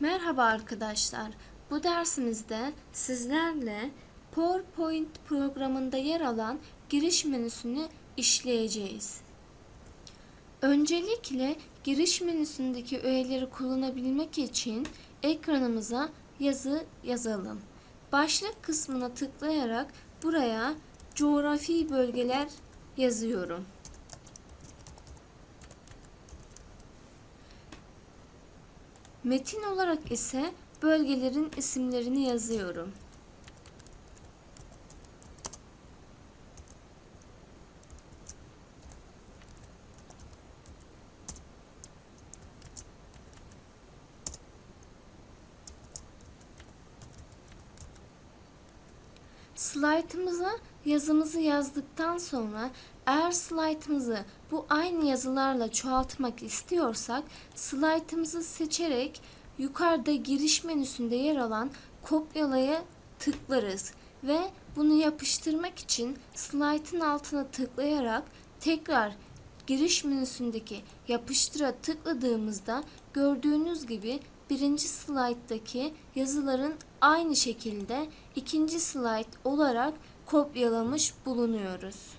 Merhaba arkadaşlar. Bu dersimizde sizlerle PowerPoint programında yer alan giriş menüsünü işleyeceğiz. Öncelikle giriş menüsündeki öğeleri kullanabilmek için ekranımıza yazı yazalım. Başlık kısmına tıklayarak buraya coğrafi bölgeler yazıyorum. Metin olarak ise bölgelerin isimlerini yazıyorum. Slaytımıza yazımızı yazdıktan sonra eğer slaytımızı bu aynı yazılarla çoğaltmak istiyorsak slaytımızı seçerek yukarıda giriş menüsünde yer alan kopyalaya tıklarız ve bunu yapıştırmak için slaytın altına tıklayarak tekrar giriş menüsündeki yapıştıra tıkladığımızda gördüğünüz gibi birinci slayttaki yazıların aynı şekilde ikinci slayt olarak kopyalamış bulunuyoruz.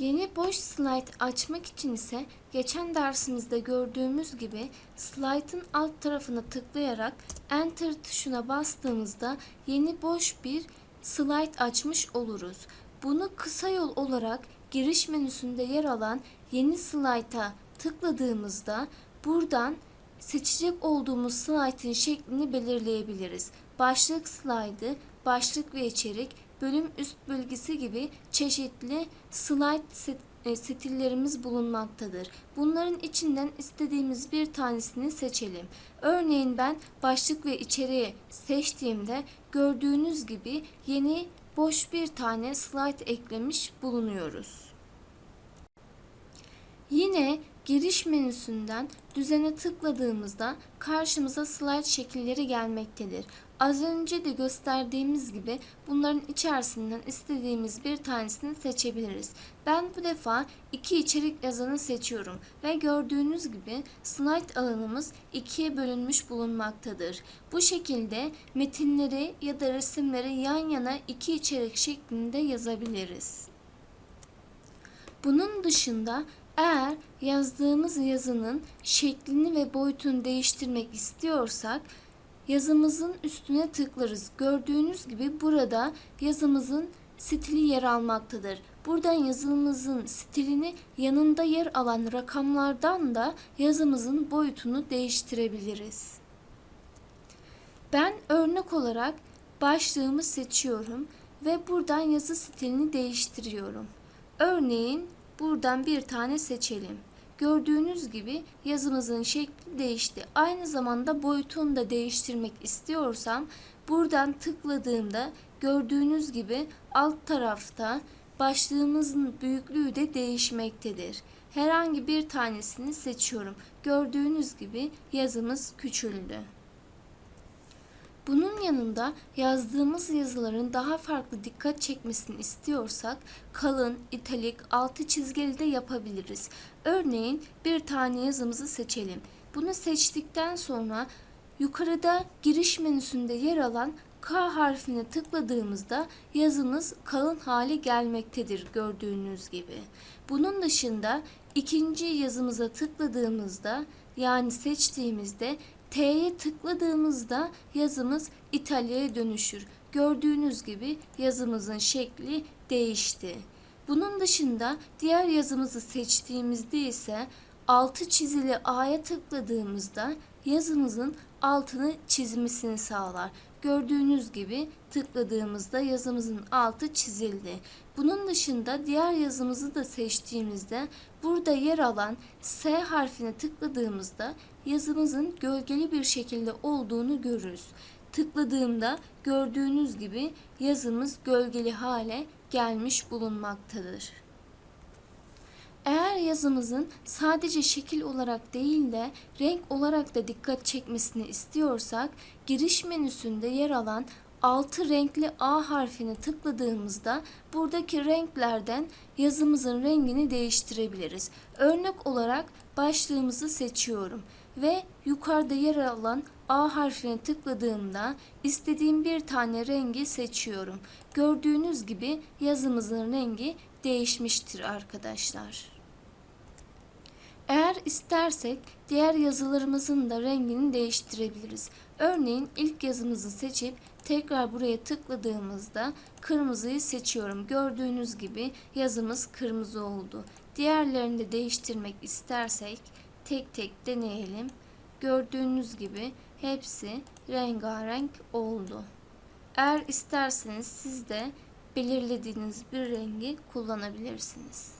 Yeni boş slide açmak için ise geçen dersimizde gördüğümüz gibi slide'ın alt tarafına tıklayarak enter tuşuna bastığımızda yeni boş bir slide açmış oluruz. Bunu kısa yol olarak giriş menüsünde yer alan yeni slide'a tıkladığımızda buradan seçecek olduğumuz slaytın şeklini belirleyebiliriz. Başlık slaydı, başlık ve içerik, bölüm üst bölgesi gibi çeşitli slide set, e, stillerimiz bulunmaktadır. Bunların içinden istediğimiz bir tanesini seçelim. Örneğin ben başlık ve içeriği seçtiğimde gördüğünüz gibi yeni boş bir tane slide eklemiş bulunuyoruz. Yine giriş menüsünden düzene tıkladığımızda karşımıza slide şekilleri gelmektedir. Az önce de gösterdiğimiz gibi bunların içerisinden istediğimiz bir tanesini seçebiliriz. Ben bu defa iki içerik yazanı seçiyorum ve gördüğünüz gibi slide alanımız ikiye bölünmüş bulunmaktadır. Bu şekilde metinleri ya da resimleri yan yana iki içerik şeklinde yazabiliriz. Bunun dışında eğer yazdığımız yazının şeklini ve boyutunu değiştirmek istiyorsak yazımızın üstüne tıklarız. Gördüğünüz gibi burada yazımızın stili yer almaktadır. Buradan yazımızın stilini yanında yer alan rakamlardan da yazımızın boyutunu değiştirebiliriz. Ben örnek olarak başlığımı seçiyorum ve buradan yazı stilini değiştiriyorum. Örneğin buradan bir tane seçelim. Gördüğünüz gibi yazımızın şekli değişti. Aynı zamanda boyutunu da değiştirmek istiyorsam buradan tıkladığımda gördüğünüz gibi alt tarafta başlığımızın büyüklüğü de değişmektedir. Herhangi bir tanesini seçiyorum. Gördüğünüz gibi yazımız küçüldü. Bunun yanında yazdığımız yazıların daha farklı dikkat çekmesini istiyorsak kalın, italik, altı çizgili de yapabiliriz. Örneğin bir tane yazımızı seçelim. Bunu seçtikten sonra yukarıda giriş menüsünde yer alan K harfine tıkladığımızda yazımız kalın hale gelmektedir gördüğünüz gibi. Bunun dışında ikinci yazımıza tıkladığımızda yani seçtiğimizde T'ye tıkladığımızda yazımız İtalya'ya dönüşür. Gördüğünüz gibi yazımızın şekli değişti. Bunun dışında diğer yazımızı seçtiğimizde ise altı çizili A'ya tıkladığımızda yazımızın altını çizmesini sağlar. Gördüğünüz gibi tıkladığımızda yazımızın altı çizildi. Bunun dışında diğer yazımızı da seçtiğimizde burada yer alan S harfine tıkladığımızda yazımızın gölgeli bir şekilde olduğunu görürüz. Tıkladığımda gördüğünüz gibi yazımız gölgeli hale gelmiş bulunmaktadır. Eğer yazımızın sadece şekil olarak değil de renk olarak da dikkat çekmesini istiyorsak giriş menüsünde yer alan altı renkli A harfini tıkladığımızda buradaki renklerden yazımızın rengini değiştirebiliriz. Örnek olarak başlığımızı seçiyorum ve yukarıda yer alan A harfine tıkladığımda istediğim bir tane rengi seçiyorum. Gördüğünüz gibi yazımızın rengi değişmiştir arkadaşlar. Eğer istersek diğer yazılarımızın da rengini değiştirebiliriz. Örneğin ilk yazımızı seçip tekrar buraya tıkladığımızda kırmızıyı seçiyorum. Gördüğünüz gibi yazımız kırmızı oldu. Diğerlerini de değiştirmek istersek tek tek deneyelim. Gördüğünüz gibi hepsi rengarenk oldu. Eğer isterseniz siz de belirlediğiniz bir rengi kullanabilirsiniz.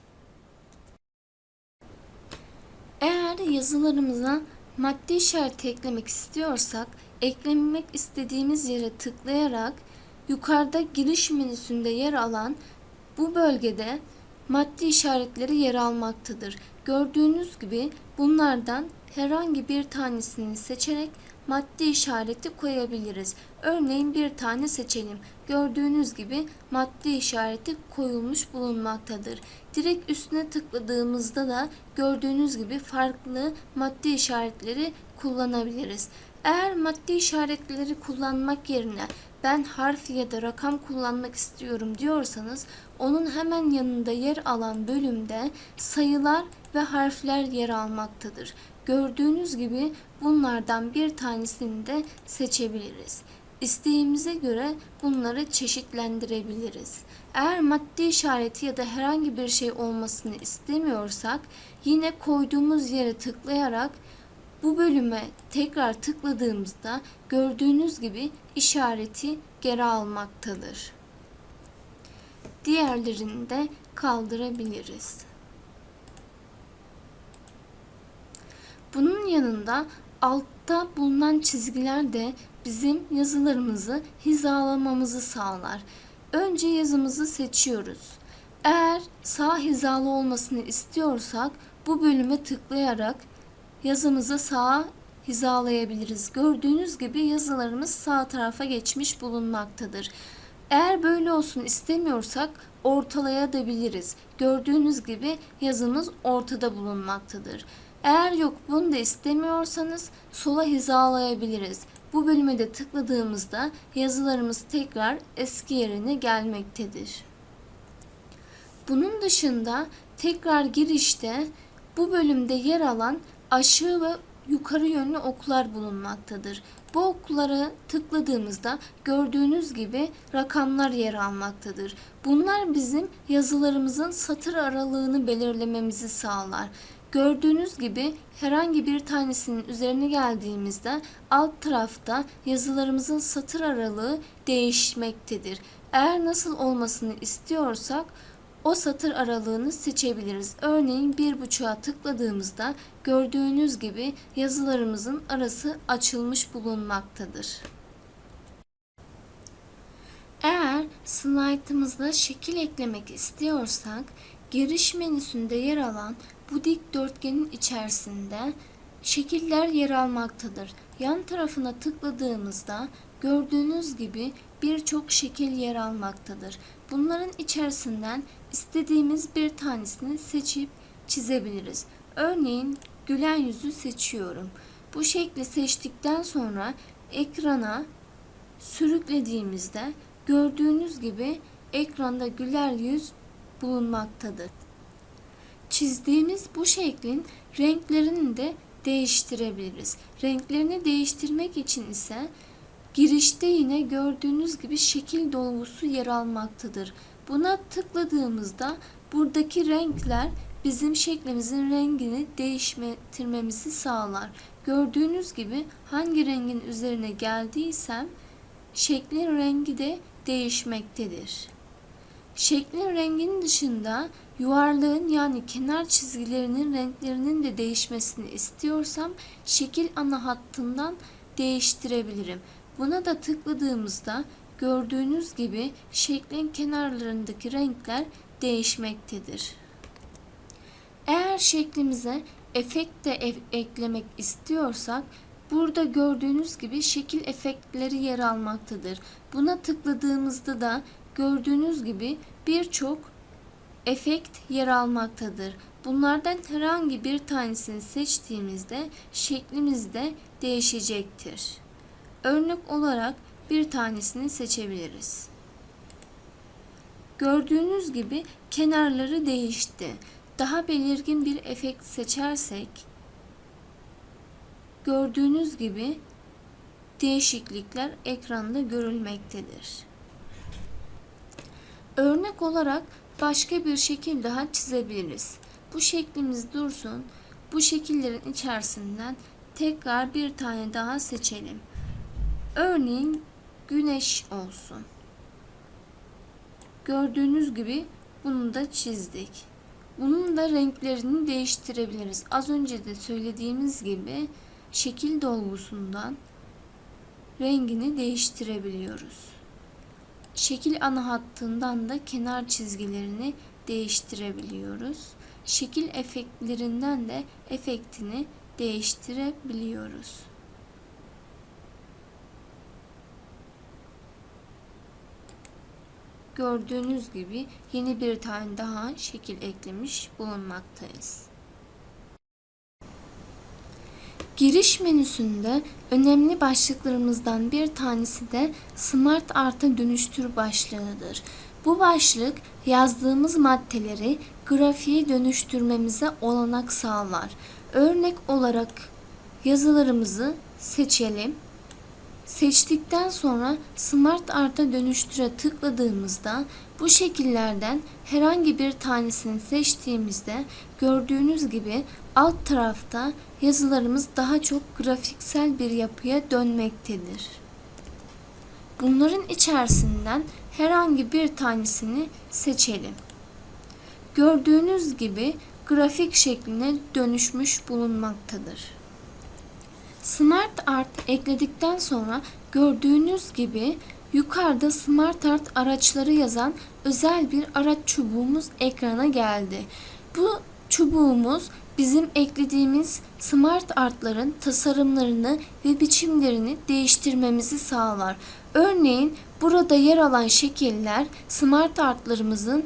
Eğer yazılarımıza maddi işareti eklemek istiyorsak, eklemek istediğimiz yere tıklayarak yukarıda giriş menüsünde yer alan bu bölgede maddi işaretleri yer almaktadır. Gördüğünüz gibi bunlardan herhangi bir tanesini seçerek maddi işareti koyabiliriz. Örneğin bir tane seçelim. Gördüğünüz gibi maddi işareti koyulmuş bulunmaktadır. Direkt üstüne tıkladığımızda da gördüğünüz gibi farklı maddi işaretleri kullanabiliriz. Eğer maddi işaretleri kullanmak yerine ben harf ya da rakam kullanmak istiyorum diyorsanız onun hemen yanında yer alan bölümde sayılar ve harfler yer almaktadır. Gördüğünüz gibi bunlardan bir tanesini de seçebiliriz. İsteğimize göre bunları çeşitlendirebiliriz. Eğer maddi işareti ya da herhangi bir şey olmasını istemiyorsak yine koyduğumuz yere tıklayarak bu bölüme tekrar tıkladığımızda gördüğünüz gibi işareti geri almaktadır. Diğerlerini de kaldırabiliriz. Bunun yanında altta bulunan çizgiler de bizim yazılarımızı hizalamamızı sağlar. Önce yazımızı seçiyoruz. Eğer sağ hizalı olmasını istiyorsak bu bölüme tıklayarak yazımızı sağa hizalayabiliriz. Gördüğünüz gibi yazılarımız sağ tarafa geçmiş bulunmaktadır. Eğer böyle olsun istemiyorsak ortalayabiliriz. Gördüğünüz gibi yazımız ortada bulunmaktadır. Eğer yok bunu da istemiyorsanız sola hizalayabiliriz. Bu bölüme de tıkladığımızda yazılarımız tekrar eski yerine gelmektedir. Bunun dışında tekrar girişte bu bölümde yer alan aşağı ve yukarı yönlü oklar bulunmaktadır. Bu oklara tıkladığımızda gördüğünüz gibi rakamlar yer almaktadır. Bunlar bizim yazılarımızın satır aralığını belirlememizi sağlar. Gördüğünüz gibi herhangi bir tanesinin üzerine geldiğimizde alt tarafta yazılarımızın satır aralığı değişmektedir. Eğer nasıl olmasını istiyorsak o satır aralığını seçebiliriz. Örneğin bir buçuğa tıkladığımızda gördüğünüz gibi yazılarımızın arası açılmış bulunmaktadır. Eğer slaytımızda şekil eklemek istiyorsak giriş menüsünde yer alan bu dikdörtgenin içerisinde şekiller yer almaktadır. Yan tarafına tıkladığımızda gördüğünüz gibi birçok şekil yer almaktadır. Bunların içerisinden istediğimiz bir tanesini seçip çizebiliriz. Örneğin gülen yüzü seçiyorum. Bu şekli seçtikten sonra ekrana sürüklediğimizde gördüğünüz gibi ekranda güler yüz bulunmaktadır. Çizdiğimiz bu şeklin renklerini de değiştirebiliriz. Renklerini değiştirmek için ise girişte yine gördüğünüz gibi şekil dolgusu yer almaktadır. Buna tıkladığımızda buradaki renkler bizim şeklimizin rengini değiştirmemizi sağlar. Gördüğünüz gibi hangi rengin üzerine geldiysem şeklin rengi de değişmektedir. Şeklin renginin dışında yuvarlığın yani kenar çizgilerinin renklerinin de değişmesini istiyorsam şekil ana hattından değiştirebilirim. Buna da tıkladığımızda gördüğünüz gibi şeklin kenarlarındaki renkler değişmektedir. Eğer şeklimize efekt de e eklemek istiyorsak burada gördüğünüz gibi şekil efektleri yer almaktadır. Buna tıkladığımızda da gördüğünüz gibi birçok efekt yer almaktadır. Bunlardan herhangi bir tanesini seçtiğimizde şeklimiz de değişecektir. Örnek olarak bir tanesini seçebiliriz. Gördüğünüz gibi kenarları değişti. Daha belirgin bir efekt seçersek gördüğünüz gibi değişiklikler ekranda görülmektedir. Örnek olarak başka bir şekil daha çizebiliriz. Bu şeklimiz dursun. Bu şekillerin içerisinden tekrar bir tane daha seçelim. Örneğin güneş olsun. Gördüğünüz gibi bunu da çizdik. Bunun da renklerini değiştirebiliriz. Az önce de söylediğimiz gibi şekil dolgusundan rengini değiştirebiliyoruz. Şekil ana hattından da kenar çizgilerini değiştirebiliyoruz. Şekil efektlerinden de efektini değiştirebiliyoruz. Gördüğünüz gibi yeni bir tane daha şekil eklemiş bulunmaktayız. Giriş menüsünde önemli başlıklarımızdan bir tanesi de Smart Art'a dönüştür başlığıdır. Bu başlık yazdığımız maddeleri grafiğe dönüştürmemize olanak sağlar. Örnek olarak yazılarımızı seçelim. Seçtikten sonra Smart Art'a dönüştüre tıkladığımızda bu şekillerden herhangi bir tanesini seçtiğimizde gördüğünüz gibi alt tarafta yazılarımız daha çok grafiksel bir yapıya dönmektedir. Bunların içerisinden herhangi bir tanesini seçelim. Gördüğünüz gibi grafik şekline dönüşmüş bulunmaktadır. Smart Art ekledikten sonra gördüğünüz gibi yukarıda Smart Art araçları yazan özel bir araç çubuğumuz ekrana geldi. Bu çubuğumuz bizim eklediğimiz Smart Art'ların tasarımlarını ve biçimlerini değiştirmemizi sağlar. Örneğin burada yer alan şekiller Smart Art'larımızın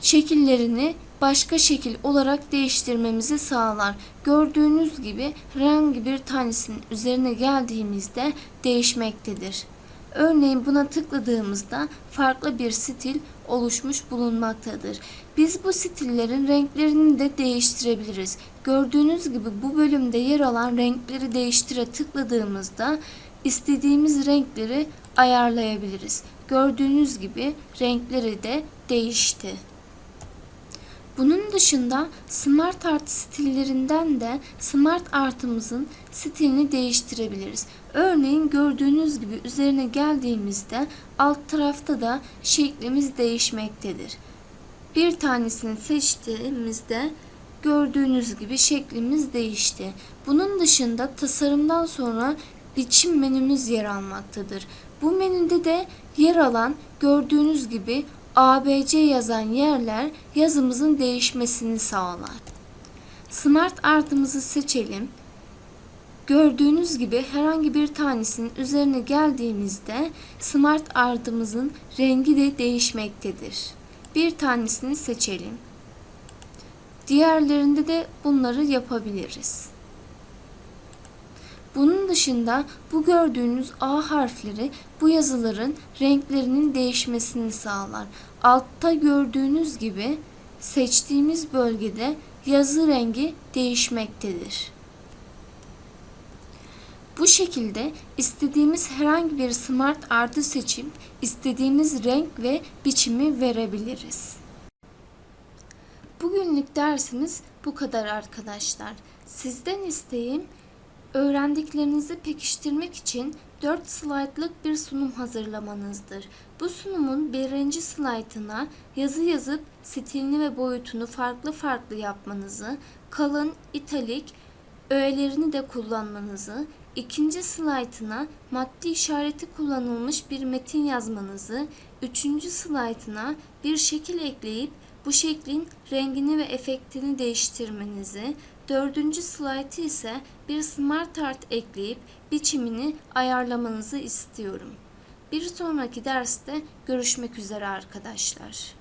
şekillerini başka şekil olarak değiştirmemizi sağlar. Gördüğünüz gibi herhangi bir tanesinin üzerine geldiğimizde değişmektedir. Örneğin buna tıkladığımızda farklı bir stil oluşmuş bulunmaktadır. Biz bu stillerin renklerini de değiştirebiliriz. Gördüğünüz gibi bu bölümde yer alan renkleri değiştire tıkladığımızda istediğimiz renkleri ayarlayabiliriz. Gördüğünüz gibi renkleri de değişti. Bunun dışında Smart Art stillerinden de Smart Art'ımızın stilini değiştirebiliriz. Örneğin gördüğünüz gibi üzerine geldiğimizde alt tarafta da şeklimiz değişmektedir. Bir tanesini seçtiğimizde gördüğünüz gibi şeklimiz değişti. Bunun dışında tasarımdan sonra biçim menümüz yer almaktadır. Bu menüde de yer alan gördüğünüz gibi ABC yazan yerler yazımızın değişmesini sağlar. Smart Art'ımızı seçelim. Gördüğünüz gibi herhangi bir tanesinin üzerine geldiğimizde Smart Art'ımızın rengi de değişmektedir. Bir tanesini seçelim. Diğerlerinde de bunları yapabiliriz. Bunun dışında bu gördüğünüz A harfleri bu yazıların renklerinin değişmesini sağlar. Altta gördüğünüz gibi seçtiğimiz bölgede yazı rengi değişmektedir. Bu şekilde istediğimiz herhangi bir smart artı seçim istediğimiz renk ve biçimi verebiliriz. Bugünlük dersimiz bu kadar arkadaşlar. Sizden isteğim öğrendiklerinizi pekiştirmek için 4 slaytlık bir sunum hazırlamanızdır. Bu sunumun birinci slaytına yazı yazıp stilini ve boyutunu farklı farklı yapmanızı, kalın, italik, öğelerini de kullanmanızı, ikinci slaytına maddi işareti kullanılmış bir metin yazmanızı, üçüncü slaytına bir şekil ekleyip bu şeklin rengini ve efektini değiştirmenizi, dördüncü slaytı ise bir smart art ekleyip biçimini ayarlamanızı istiyorum. Bir sonraki derste görüşmek üzere arkadaşlar.